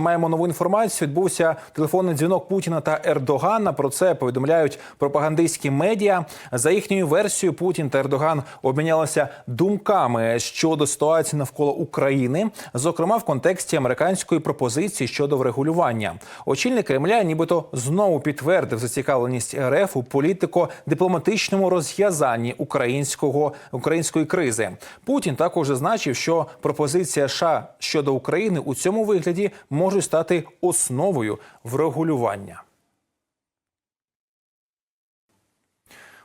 Маємо нову інформацію. Відбувся телефонний дзвінок Путіна та Ердогана. Про це повідомляють пропагандистські медіа. За їхньою версією, Путін та Ердоган обмінялися думками щодо ситуації навколо України, зокрема в контексті американської пропозиції щодо врегулювання. Очільник Кремля, нібито знову підтвердив зацікавленість РФ у політико-дипломатичному розв'язанні українського української кризи. Путін також зазначив, що пропозиція США щодо України у цьому вигляді можуть стати основою врегулювання.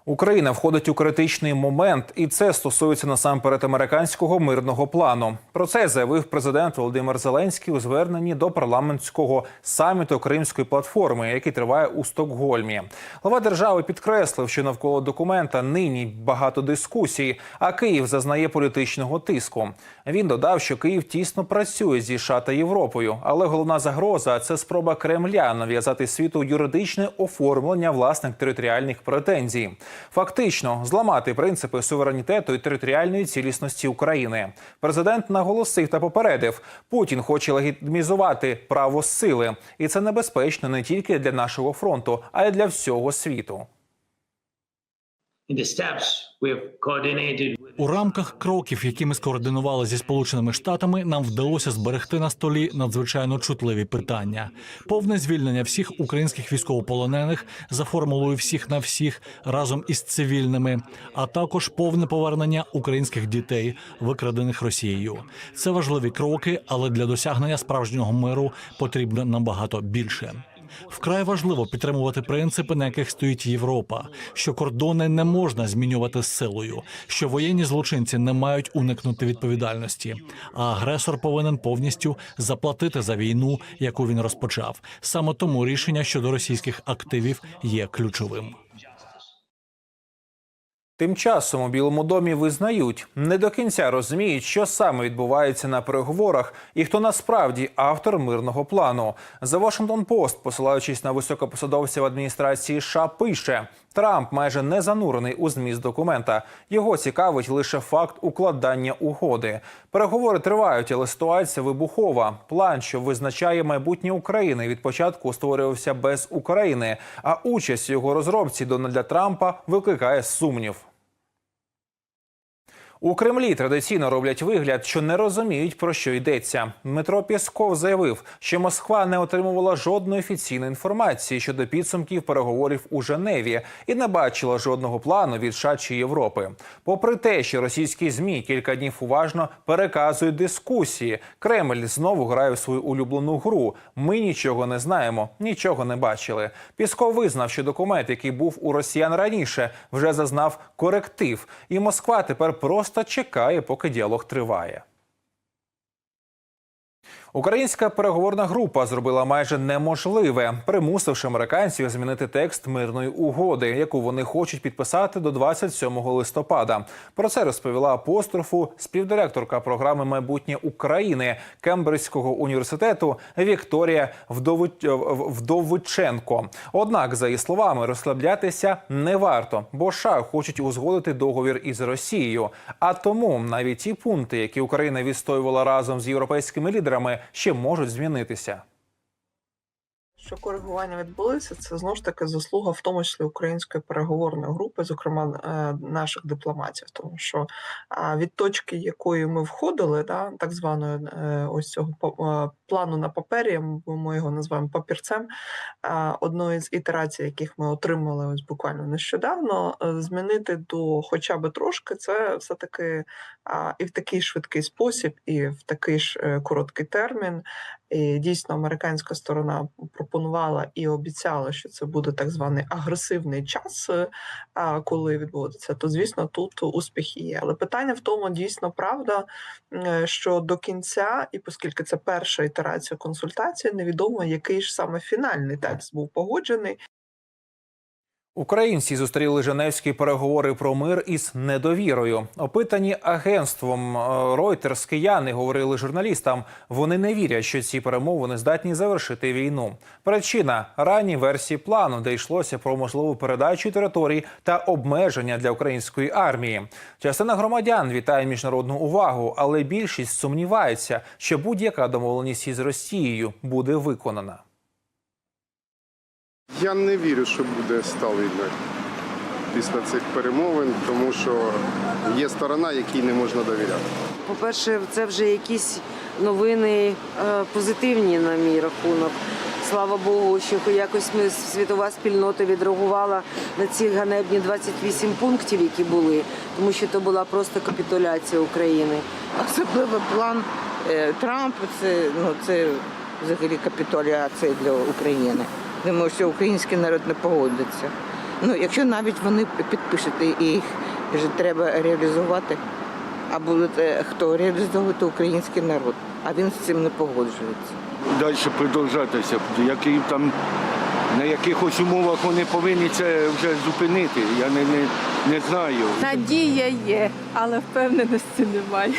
Україна входить у критичний момент, і це стосується насамперед американського мирного плану. Про це заявив президент Володимир Зеленський у зверненні до парламентського саміту Кримської платформи, який триває у Стокгольмі. Глава держави підкреслив, що навколо документа нині багато дискусій, а Київ зазнає політичного тиску. Він додав, що Київ тісно працює зі США та Європою, але головна загроза це спроба Кремля нав'язати світу юридичне оформлення власних територіальних претензій. Фактично зламати принципи суверенітету і територіальної цілісності України. Президент наголосив та попередив, Путін хоче легітимізувати право сили, і це небезпечно не тільки для нашого фронту, а й для всього світу. in the steps we have coordinated У рамках кроків, які ми скоординували зі сполученими штатами, нам вдалося зберегти на столі надзвичайно чутливі питання: повне звільнення всіх українських військовополонених за формулою всіх на всіх разом із цивільними, а також повне повернення українських дітей, викрадених Росією. Це важливі кроки, але для досягнення справжнього миру потрібно набагато більше. Вкрай важливо підтримувати принципи, на яких стоїть Європа, що кордони не можна змінювати силою, що воєнні злочинці не мають уникнути відповідальності, а агресор повинен повністю заплатити за війну, яку він розпочав. Саме тому рішення щодо російських активів є ключовим. Тим часом у Білому домі визнають, не до кінця розуміють, що саме відбувається на переговорах і хто насправді автор мирного плану. За Washington Post, посилаючись на високопосадовців адміністрації США, пише. Трамп майже не занурений у зміст документа. Його цікавить лише факт укладання угоди. Переговори тривають, але ситуація вибухова. План, що визначає майбутнє України, від початку створювався без України. А участь у його розробці Дональда Трампа викликає сумнів. У Кремлі традиційно роблять вигляд, що не розуміють про що йдеться. Дмитро Пєсков заявив, що Москва не отримувала жодної офіційної інформації щодо підсумків переговорів у Женеві і не бачила жодного плану від США чи Європи. Попри те, що російські змі кілька днів уважно переказують дискусії, Кремль знову грає в свою улюблену гру. Ми нічого не знаємо, нічого не бачили. Пісков визнав, що документ, який був у росіян раніше, вже зазнав коректив, і Москва тепер просто чекає, поки діалог триває. Українська переговорна група зробила майже неможливе, примусивши американців змінити текст мирної угоди, яку вони хочуть підписати до 27 листопада. Про це розповіла апострофу співдиректорка програми майбутнє України Кембриджського університету Вікторія Вдович... Вдовиченко. Однак, за її словами, розслаблятися не варто, бо США хочуть узгодити договір із Росією. А тому навіть ті пункти, які Україна відстоювала разом з європейськими лідерами, ще можуть змінитися. Що коригування відбулися, це знову ж таки заслуга, в тому числі української переговорної групи, зокрема е, наших дипломатів, тому що від точки, якої ми входили, да, так званої е, ось цього е, плану на папері, ми його називаємо папірцем. Одної з ітерацій, яких ми отримали ось буквально нещодавно, змінити до хоча б трошки, це все таки і в такий швидкий спосіб, і в такий ж короткий термін. І дійсно американська сторона пропонувала і обіцяла, що це буде так званий агресивний час, е, коли відбудеться, то звісно тут успіх є. Але питання в тому, дійсно правда, е, що до кінця, і оскільки це перша ітерація консультації, невідомо який ж саме фінальний текст був погоджений. Українці зустріли Женевські переговори про мир із недовірою. Опитані агентством е, Reuters кияни говорили журналістам. Вони не вірять, що ці перемовини здатні завершити війну. Причина ранні версії плану, де йшлося про можливу передачу територій та обмеження для української армії. Частина громадян вітає міжнародну увагу, але більшість сумнівається, що будь-яка домовленість із Росією буде виконана. Я не вірю, що буде сталий мир після цих перемовин, тому що є сторона, якій не можна довіряти. По-перше, це вже якісь новини е, позитивні на мій рахунок. Слава Богу, що якось ми світова спільнота відреагувала на ці ганебні 28 пунктів, які були, тому що це була просто капітуляція України. Особливо план е, Трампа це, ну, це взагалі капітуляція для України. Думаю, що український народ не погодиться. Ну, якщо навіть вони підпишуть і їх вже треба реалізувати, а буде хто реалізовувати український народ, а він з цим не погоджується. далі продовжатися. Які там на якихось умовах вони повинні це вже зупинити. Я не, не, не знаю. Надія є, але впевненості немає.